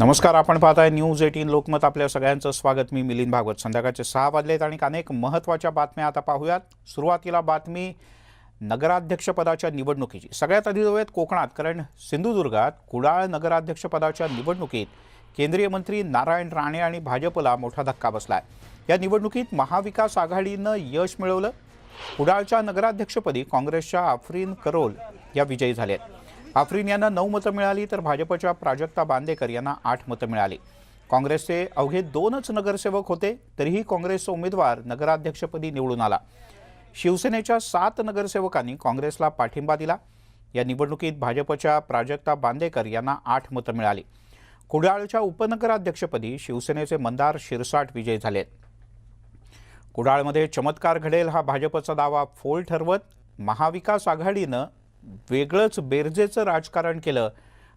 नमस्कार आपण पाहताय न्यूज एटीन लोकमत. आपल्या सगळ्यांचं स्वागत. मी मिलिंद भागवत. संध्याकाळचे सहा वाजलेत आणि अनेक महत्त्वाच्या बातम्या आता पाहूयात. सुरुवातीला बातमी नगराध्यक्षपदाच्या निवडणुकीची. सगळ्यात आधी जाऊयात कोकणात कारण सिंधुदुर्गात कुडाळ नगराध्यक्षपदाच्या निवडणुकीत केंद्रीय मंत्री नारायण राणे आणि भाजपला मोठा धक्का बसलाय. या निवडणुकीत महाविकास आघाडीनं यश मिळवलं. कुडाळच्या नगराध्यक्षपदी काँग्रेसच्या आफरीन करोल या विजयी झाल्या आफ्रिन यांना नऊ मतं मिळाली तर भाजपच्या प्राजक्ता बांदेकर यांना आठ मतं मिळाली. काँग्रेसचे अवघे दोनच नगरसेवक होते तरीही काँग्रेसचा उमेदवार नगराध्यक्षपदी निवडून आला. शिवसेनेच्या सात नगरसेवकांनी काँग्रेसला पाठिंबा दिला. या निवडणुकीत भाजपच्या प्राजक्ता बांदेकर यांना आठ मतं मिळाली. कुडाळच्या उपनगराध्यक्षपदी शिवसेनेचे मंदार शिरसाट विजयी झाले कुडाळमध्ये चमत्कार घडेल हा भाजपचा दावा फोल ठरवत महाविकास आघाडीनं वेगळंच बेरजेचं राजकारण केलं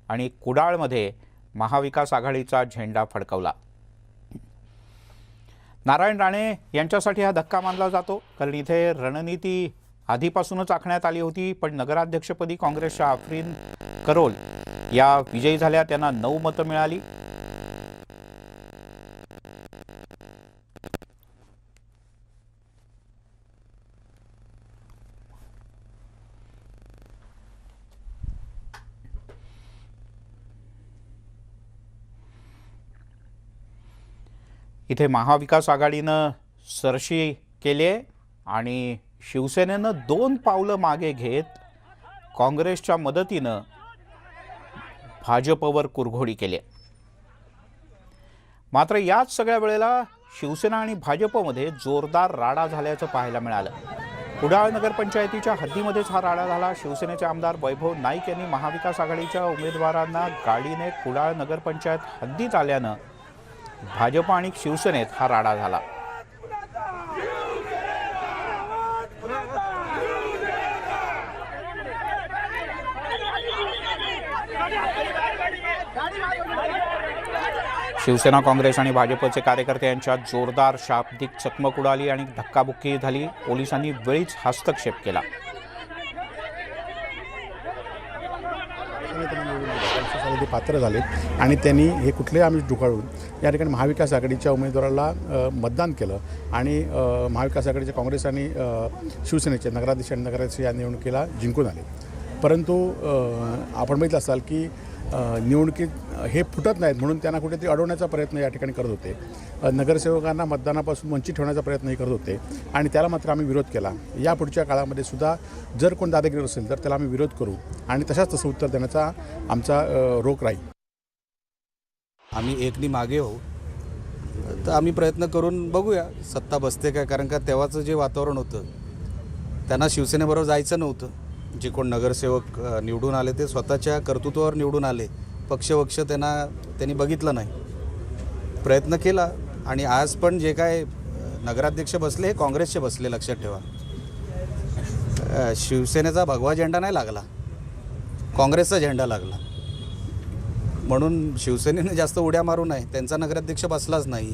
आणि कुडाळमध्ये महाविकास आघाडीचा झेंडा फडकवला. नारायण राणे यांच्यासाठी हा धक्का मानला जातो कारण इथे रणनीती आधीपासूनच आखण्यात आली होती पण नगराध्यक्षपदी काँग्रेसच्या आफरीन करोल या विजयी झाल्या त्यांना नऊ मतं मिळाली. इथे महाविकास आघाडीनं सरशी केली आहे आणि शिवसेनेनं दोन पावलं मागे घेत काँग्रेसच्या मदतीनं भाजपवर कुरघोडी केली आहे. मात्र याच सगळ्या वेळेला शिवसेना आणि भाजपमध्ये जोरदार राडा झाल्याचं पाहायला मिळालं. कुडाळ नगरपंचायतीच्या हद्दीमध्येच हा राडा झाला. शिवसेनेचे आमदार वैभव नाईक यांनी महाविकास आघाडीच्या उमेदवारांना गाडीने कुडाळ नगरपंचायत हद्दीत आल्यानं भाजप आणि शिवसेनेत हा राडा झाला. शिवसेना काँग्रेस आणि भाजपचे कार्यकर्ते यांच्यात जोरदार शाब्दिक चकमक उडाली आणि धक्काबुक्की झाली. पोलिसांनी वेळीच हस्तक्षेप केला आणि त्यांना निवडून ते पात्र झाले आणि त्यांनी हे कुठलेही आम्ही ढुकाळून या ठिकाणी महाविकास आघाडीच्या उमेदवाराला मतदान केलं आणि महाविकास आघाडीच्या काँग्रेस आणि शिवसेनेचे नगराध्यक्ष आणि नगराध्यक्ष या निवडणुकीला जिंकून आले. परंतु आपण बघितलं असाल की निवडणुकीत हे फुटत नाहीत म्हणून त्यांना कुठेतरी अडवण्याचा प्रयत्न या ठिकाणी करत होते. नगरसेवकांना मतदानापासून वंचित ठेवण्याचा प्रयत्नही करत होते. आणि त्याला मात्र आम्ही विरोध केला. या पुढच्या काळामध्ये सुद्धा जर कोण दादागिरी असेल तर त्याला आम्ही विरोध करू. आणि तशाच तसं उत्तर देण्याचा आमचा रोख राहील. आम्ही एकनी मागे होऊ तर आम्ही प्रयत्न करून बघूया सत्ता बसते काय कारण का तेव्हाचं जे वातावरण होतं त्यांना शिवसेनेबरोबर जायचं नव्हतं. जे कोण नगरसेवक निवडून आले ते स्वतःच्या कर्तृत्वावर निवडून आले. पक्षवक्ष त्यांना त्यांनी बघितलं नाही. प्रयत्न केला आणि आज पण जे काय नगराध्यक्ष बसले हे काँग्रेसचे बसले लक्षात ठेवा. शिवसेनेचा भगवा झेंडा नाही लागला. काँग्रेसचा झेंडा लागला. म्हणून शिवसेनेने जास्त उड्या मारू नये. त्यांचा नगराध्यक्ष बसलाच नाही.